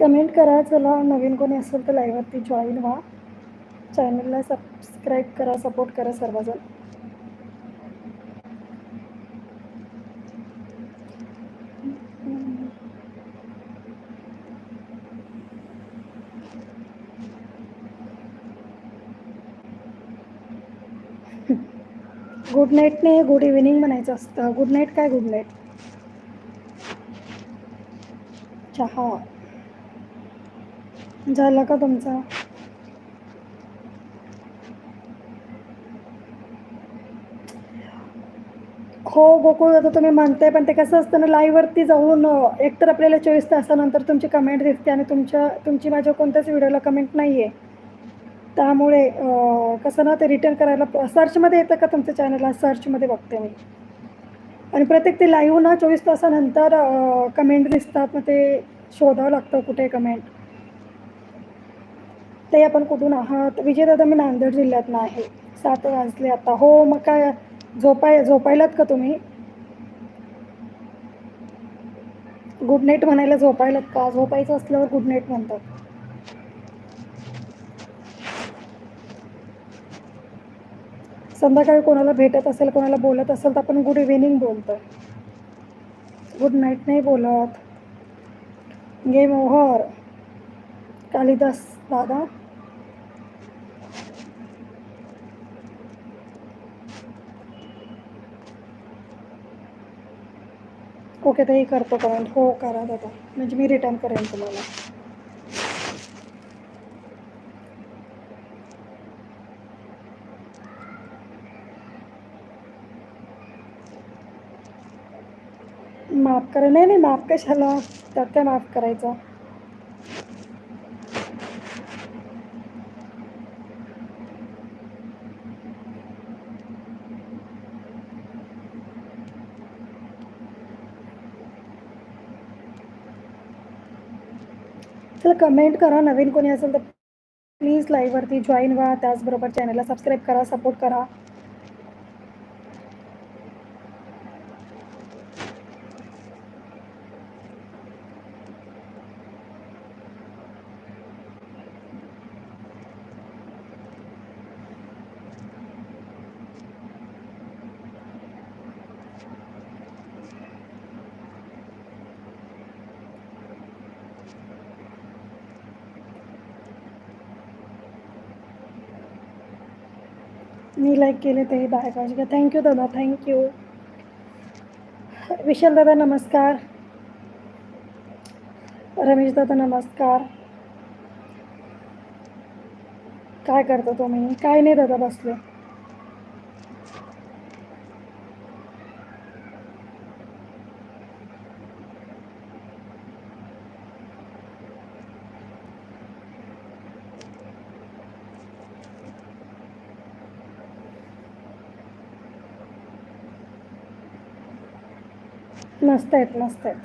Comment करा. चला नवीन कोणी असेल तर लाईव्हवरती जॉईन व्हा. चॅनलला सबस्क्राईब करा सपोर्ट करा सर्वजण. गुड नाईट नाही गुड इव्हिनिंग म्हणायचं असतं. गुड नाईट काय गुड नाईट चहा. झाला का तुमचा? हो गोकुळ आता तुम्ही म्हणताय पण ते कसं असतं ना लाईव्हवरती जाऊन एकतर आपल्याला चोवीस तासानंतर तुमची कमेंट दिसते आणि तुमच्या तुमची माझ्या कोणत्याच व्हिडिओला कमेंट नाही आहे त्यामुळे कसं ना ते रिटर्न करायला सर्चमध्ये येतं का तुमच्या चॅनलला सर्चमध्ये बघते मी. आणि प्रत्येक ते लाईव्ह ना चोवीस तासानंतर कमेंट दिसतात मग ते शोधावं लागतं कुठे कमेंट ते आपण कुठून आहात? विजयदादा मी नांदेड जिल्ह्यातनं आहे. सात वाजले आता. हो मग काय? झोपाय झोपायलात का तुम्ही? गुड नाईट म्हणायला झोपायलात का? झोपायचं असल्यावर गुड नाईट म्हणतात. संध्याकाळी कोणाला भेटत असेल कोणाला बोलत असेल तर आपण गुड इव्हिनिंग बोलतो गुड नाईट नाही बोलत. गेम ओव्हर कालिदास दादा? ओके ताई करतो कमेंट हो करा दादा. म्हणजे मी रिटर्न करेन तुम्हाला. माफ करा. नाही नाही माफ कशाला? त्यात काय माफ करायचं? चला कमेंट करा. नवीन कोणी असेल तर प्लीज लाईव्हवरती जॉईन व्हा. त्याचबरोबर चॅनलला सबस्क्राईब करा सपोर्ट करा. मी लाईक केले ते बाय काळजी घ्या. थँक्यू दादा. थँक्यू विशाल दादा नमस्कार. रमेश दादा नमस्कार. काय करता तुम्ही? काय नाही दादा बसले. मस्त आहेत मस्त आहेत.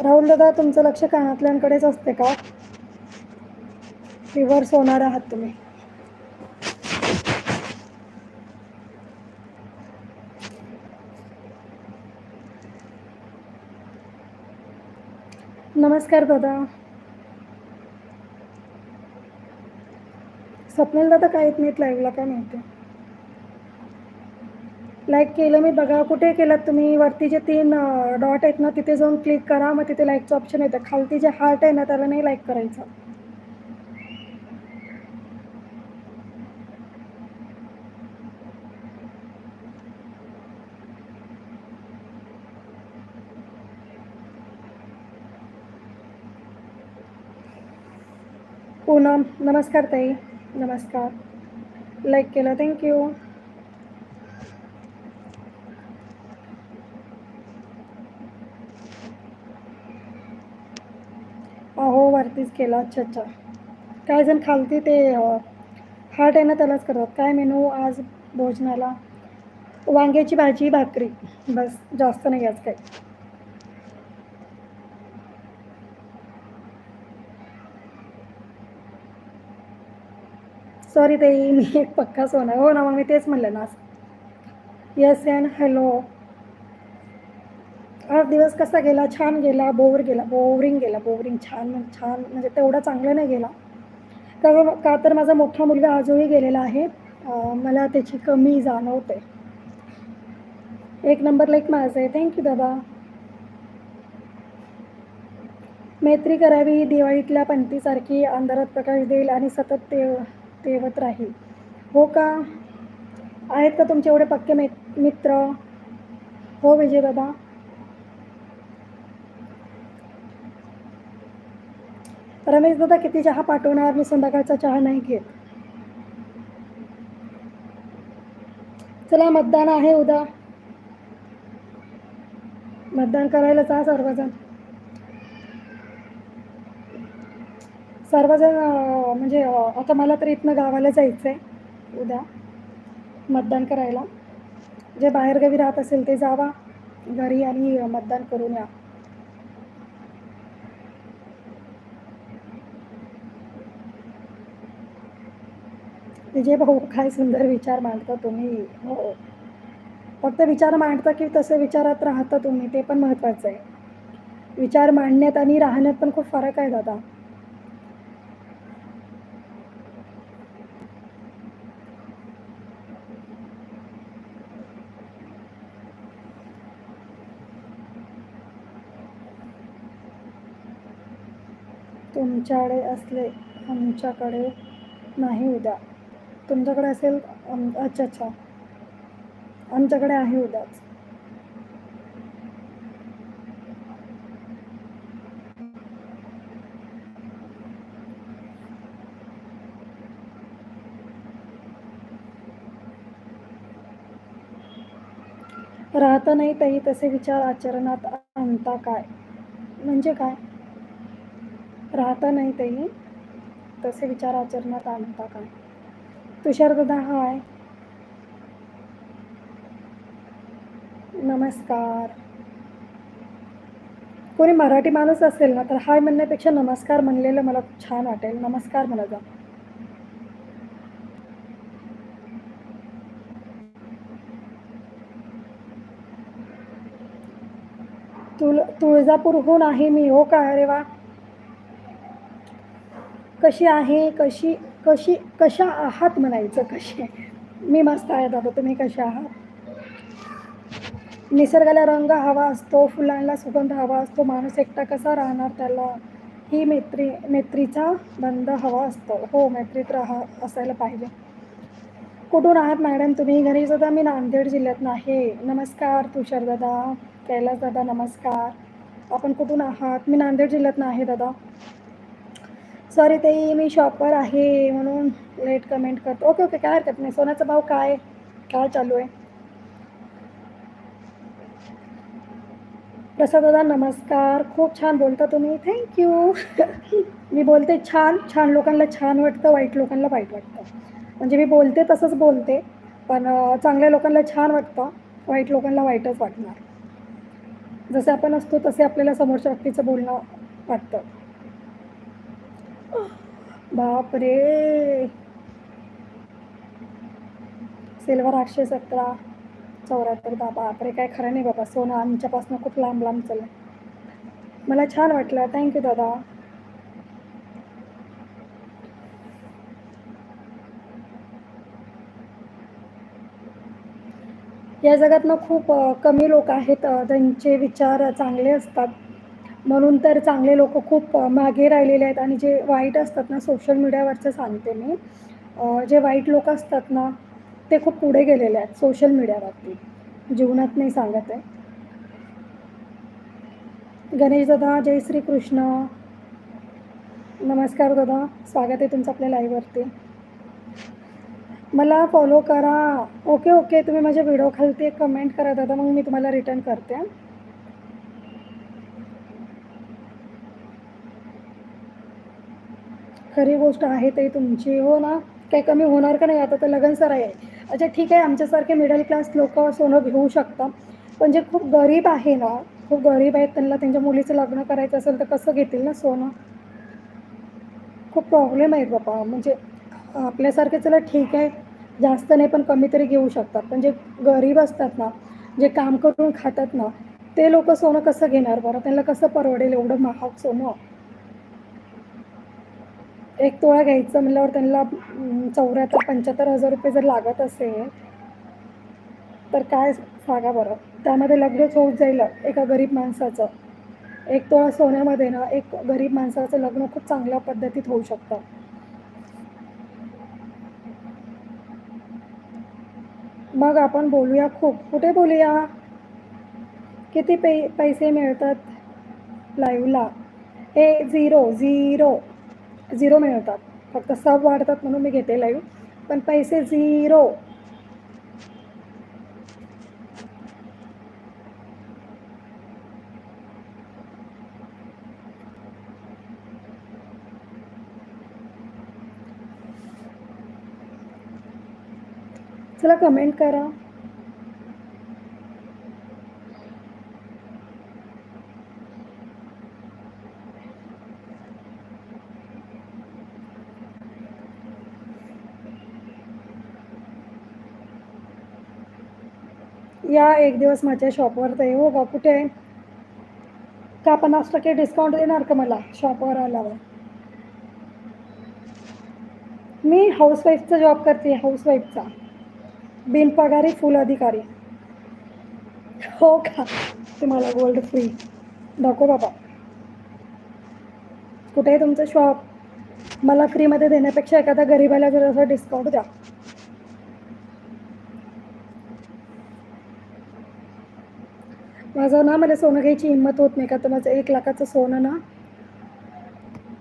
राहुल दादा तुमचं लक्ष कानातल्यांकडेच असते का? रिव्हर्स होणार आहात तुम्ही. नमस्कार दादा. स्वप्नील दादा काय येत नाहीत लाईव्हला काय माहिती लाईक केलं मी. बघा कुठे केलं तुम्ही? वरती जे तीन डॉट आहेत ना तिथे जाऊन क्लिक करा. मग तिथे लाईकचं ऑप्शन येतं. खालती जे हार्ट आहे ना त्याला नाही लाईक करायचं. पूनम नमस्कार ताई. नमस्कार. लाईक केलं. थँक्यू वरतीच केला. अच्छा अच्छा. काय जण खालती ते हार्ट आहे ना त्यालाच करतात. काय मेनू? आज भोजनाला वांग्याची भाजी भाकरी. बस जास्त नाही आज काही. सॉरी ताई मी एक पक्का सोना. हो ना मग मी तेच म्हणलं ना. येस अँड हॅलो हा दिवस कसा गेला छान गेला बोवर गेला बोवरिंग गेला बोवरिंग छान छान म्हणजे तेवढा चांगला नाही गेला. का का तर माझा मोठा मुलगा आजही गेलेला आहे. मला त्याची कमी जाणवते. एक नंबर लाईक माझं आहे. थँक्यू दादा. मैत्री करावी दिवाळीतल्या पंतीसारखी अंधारात प्रकाश देईल आणि सतत ते तेवत राहील. हो का? आहेत का तुमचे एवढे पक्के मित्र? हो विजय दादा. रमेश दादा किती चहा पाठवणार? मी संध्याकाळचा चहा नाही घेत. चला मतदान आहे उद्या. मतदान करायला जा सर्वजण. सर्वजण म्हणजे आता मला तर इथनं गावाला जायचं आहे उद्या मतदान करायला. जे बाहेरगावी राहत असेल ते जावा. घरी आणि मतदान करून या. विजय भाऊ काय सुंदर विचार मांडता तुम्ही? हो. फक्त विचार मांडता की तसे विचारात राहता तुम्ही ते पण महत्त्वाचं आहे. विचार मांडण्यात आणि राहण्यात पण खूप फरक आहे दादा. तुमच्याकडे असले आमच्याकडे नाही उद्या. तुमच्याकडे असेल अच्छा अच्छा. आमच्याकडे आहे उद्याच. राहता नाही ताई तसे विचार आचरणात आणता काय? म्हणजे काय? राहता नाही ताई तसे विचार आचरणात आणता काय? तुषार दादा हाय नमस्कार. कोणी मराठी माणूस असेल ना तर हाय म्हणण्यापेक्षा नमस्कार म्हणलेलं मला खूप छान वाटेल. नमस्कार म्हणा जा. तुळ तुळजापूरहून आहे मी हो का? अरे वा. कशी आहे? कशी कशी कशा आहात म्हणायचं कशी? मी मस्त आहे दादा तुम्ही कशा आहात? निसर्गाला रंग हवा असतो फुलांना सुगंध हवा असतो माणूस एकटा कसा राहणार त्याला? ही मैत्री मैत्रीचा बंध हवा असतो. हो मैत्रीत राहा असायला पाहिजे. कुठून आहात मॅडम? तुम्ही घरी दादा मी नांदेड जिल्ह्यात आहे नमस्कार तुषार दादा. कैलास दादा नमस्कार. आपण कुठून आहात? मी नांदेड जिल्ह्यात नाही दादा. सॉरी ताई मी शॉपवर आहे म्हणून लेट कमेंट करतो. ओके ओके काय हरकत नाही. सोन्याचा भाव काय काय चालू आहे? प्रसाद दादा नमस्कार. खूप छान बोलता तुम्ही. थँक्यू मी बोलते छान. छान लोकांना छान वाटतं वाईट लोकांना वाईट वाटतं. म्हणजे मी बोलते तसंच बोलते पण चांगल्या लोकांना छान वाटतं वाईट लोकांना वाईटच वाटणार. जसे आपण असतो तसे आपल्याला समोरच्या व्यक्तीचं बोलणं वाटतं. बापरे. सिल्वर आठशे सतरा. चौऱ्याहत्तर दहा. बापरे काय खरं नाही बाबा. सोनं आमच्यापासून खूप लांब लांब चाललं मला छान वाटलं. थँक्यू दादा. या जगातनं खूप कमी लोक आहेत त्यांचे विचार चांगले असतात. म्हणून तर चांगले लोक खूप मागे राहिलेले आहेत आणि जे वाईट असतात ना सोशल मीडियावरचं सांगते मी जे वाईट लोक असतात ना ते खूप पुढे गेलेले आहेत सोशल मीडियावरती जीवनात नाही सांगत आहे. गणेश दादा जय श्री कृष्ण नमस्कार दादा स्वागत आहे तुमचं आपल्या लाईव्हवरती मला फॉलो करा. ओके ओके तुम्ही माझ्या व्हिडिओ खालती एक कमेंट करा दादा मग मी तुम्हाला रिटर्न करते. खरी गोष्ट आहे ते तुमची. हो ना? काही कमी होणार का नाही? आता तर लगन सर आहे. अच्छा ठीक आहे. आमच्यासारखे मिडल क्लास लोक सोनं घेऊ शकतात. पण जे खूप गरीब आहे ना खूप गरीब आहेत त्यांना त्यांच्या मुलीचं लग्न करायचं असेल तर कसं घेतील ना सोनं? खूप प्रॉब्लेम आहेत बाबा. म्हणजे आपल्यासारखे चला ठीक आहे. जास्त नाही पण कमी तरी घेऊ शकतात. पण जे गरीब असतात ना जे काम करून खातात ना ते लोक सोनं कसं घेणार बरं? त्यांना कसं परवडेल एवढं महाग सोनं? एक तोळा घ्यायचं म्हटल्यावर त्यांना चौऱ्याहत्तर पंच्याहत्तर हजार रुपये जर लागत असेल तर काय सांगा बरं? त्यामध्ये लग्नच होत जाईल एका गरीब माणसाचं. एक तोळा सोन्यामध्ये ना एक गरीब माणसाचं लग्न खूप चांगल्या पद्धतीत होऊ शकतं. मग आपण बोलूया खूप. कुठे बोलूया? किती पै पैसे मिळतात लाईव्हला हे झिरो झिरो झिरो मिळवतात फक्त सब वाढतात म्हणून मी घेते लाईव्ह पण पैसे झिरो. चला कमेंट करा. या एक दिवस माझ्या शॉपवर तर हो का कुठे आहे? का पन्नास टक्के डिस्काउंट देणार का मला? शॉपवर आल्यावर. मी हाऊसवाईफचा जॉब करते हाऊसवाईफचा बिनपगारी फुल अधिकारी. हो का? तुम्हाला गोल्ड फ्री नको बाबा. कुठे आहे तुमचं शॉप मला फ्रीमध्ये देण्यापेक्षा एखाद्या गरीबाला जर असं डिस्काउंट द्या. माझं ना मला सोनं घ्यायची हिंमत होत नाही का? तर माझं एक लाखाचं सोनं ना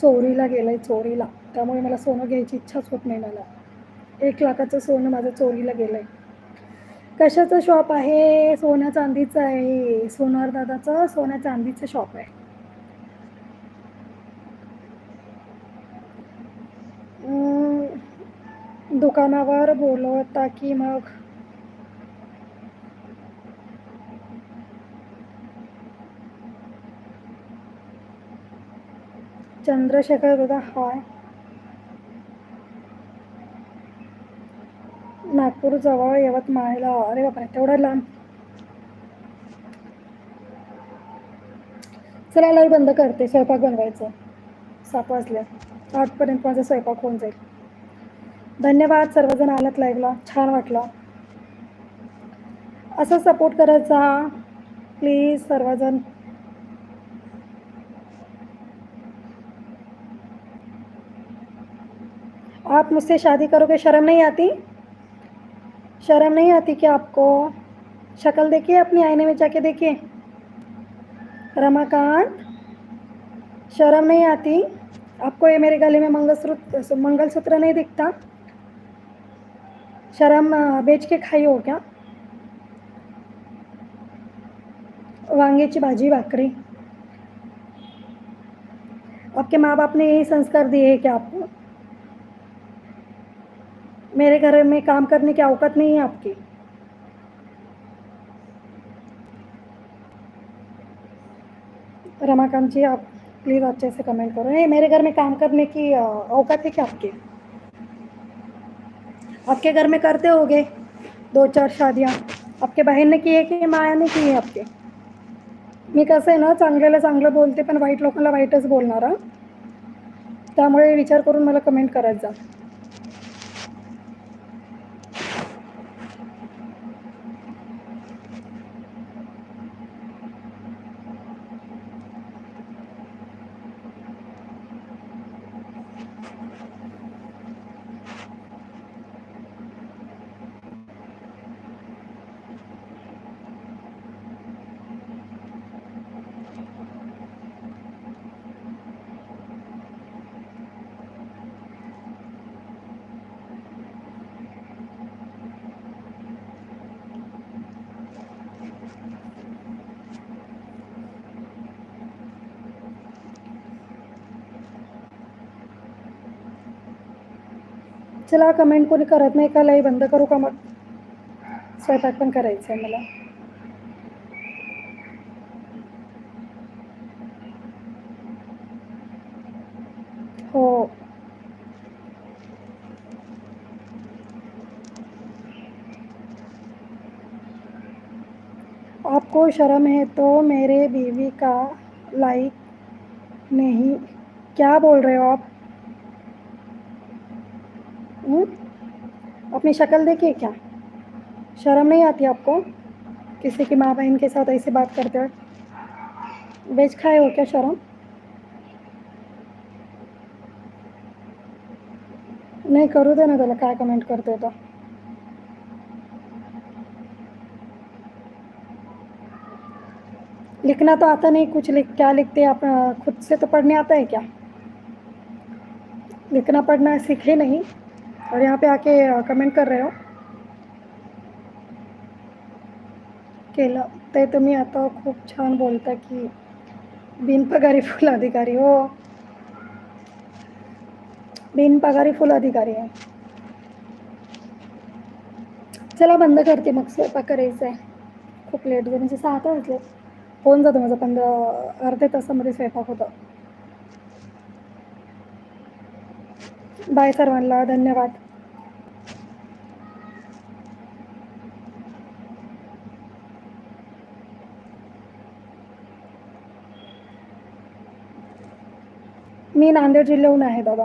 चोरीला गेलं आहे चोरीला. त्यामुळे मला सोनं घ्यायची इच्छाच होत नाही मला. एक लाखाचं सोनं माझं चोरीला गेलं आहे कशाचं शॉप आहे? सोन्या चांदीचं आहे. सोनार दादाचं सोन्या चांदीचं शॉप आहे. दुकानावर बोलवता की मग चंद्रशेखर दादा हाय. नागपूर जवळ यवतमाळला अरे बापरे तेवढा लांब. चला लाइट बंद करते. स्वयंपाक बनवायचं. सात वाजल्या आठपर्यंत माझा स्वयंपाक होऊन जाईल. धन्यवाद सर्वजण आलात लाईव्हला छान वाटलं. असं सपोर्ट करायचा. प्लीज सर्वजण. आप मुझसे शादी करोगे? शर्म नहीं आती? शर्म नहीं आती क्या आपको? शक्ल देखिए अपनी आईने में जाके देखिए। रमाकांत, शर्म नहीं आती? आपको ये मेरे गले में मंगलसूत्र मंगलसूत्र नहीं दिखता? शर्म बेच के खाई हो क्या? वांग्याची भाजी, भाकरी। आपके माँ बाप ने यही संस्कार दिए हैं क्या आपको? मेरे घर में काम करने की अवकात नहीं है आपकी। रमाकांत जी आप प्लीज़ अच्छे से कमेंट करो। नहीं मेरे घर में काम करने की औकात है क्या आपके? आपके घर में करते होगे? दो चार शादियाँ। आपके बहन ने की है की माया ने की आहे आपके? मी कसं आहे ना चांगल्याला चांगलं बोलते पण वाईट लोकांना वाईटच बोलणार त्यामुळे विचार करून मला कमेंट करायचा. चला कमेंट कोणी करत नाही का? लई बंद करू का मग? स्वयंपाक पण करायचा आहे मला. हो. आपको शर्म है तो मेरे बीवी का लाइक नहीं. क्या बोल रहे हो आप? अपनी शक्ल देखिए क्या? शर्म नहीं आती आपको? किसी की माँ बहन के साथ ऐसे बात करते हो वेज खाए हो क्या शर्म? नाही, करू दे ना त्याला काय कमेंट करते हो तो। लिखना तो आता नहीं, कुछ लिख, क्या लिखते आप? खुद से तो पढ़ने आता है क्या? लिखना पढ़ना सीखे नहीं। और यहाँ पे आके कमेंट कर रहे हो। केलं ते तुम्ही आता खूप छान बोलता की बिनपगारी फुल अधिकारी हो. बिनपगारी फुल अधिकारी आहे. चला बंद करते मग स्वयंपाक करायचा आहे खूप लेट झाली म्हणजे सहा वाजले. होऊन जातो माझं पंधरा अर्ध्या तासामध्ये स्वयंपाक होतं. बाय सर्वांना धन्यवाद. मी नांदेड जिल्ह्याहून आहे दादा.